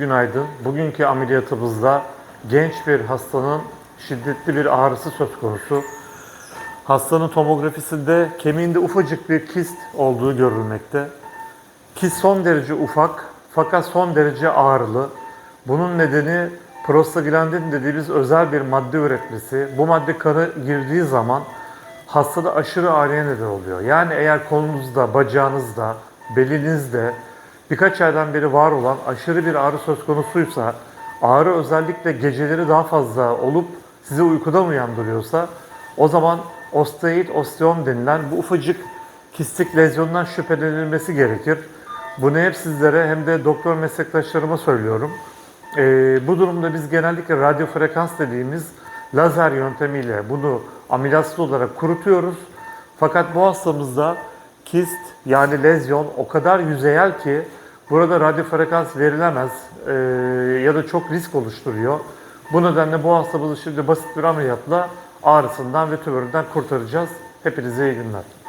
Günaydın. Bugünkü ameliyatımızda genç bir hastanın şiddetli bir ağrısı söz konusu. Hastanın tomografisinde kemiğinde ufacık bir kist olduğu görülmekte. Kist son derece ufak fakat son derece ağrılı. Bunun nedeni prostaglandin dediğimiz özel bir madde üretmesi. Bu madde kana girdiği zaman hastada aşırı ağrıya neden oluyor. Yani eğer kolunuzda, bacağınızda, belinizde birkaç aydan beri var olan aşırı bir ağrı söz konusuysa, ağrı özellikle geceleri daha fazla olup sizi uykudan uyandırıyorsa, o zaman osteoid osteom denilen bu ufacık kistik lezyondan şüphelenilmesi gerekir. Bunu hep sizlere hem de doktor meslektaşlarıma söylüyorum. Ee, bu durumda biz genellikle radyo frekans dediğimiz lazer yöntemiyle bunu ameliyatsız olarak kurutuyoruz. Fakat bu hastamızda kist yani lezyon o kadar yüzeyel ki burada radyo frekans verilemez ee, ya da çok risk oluşturuyor. Bu nedenle bu hastamızı şimdi basit bir ameliyatla ağrısından ve tümöründen kurtaracağız. Hepinize iyi günler.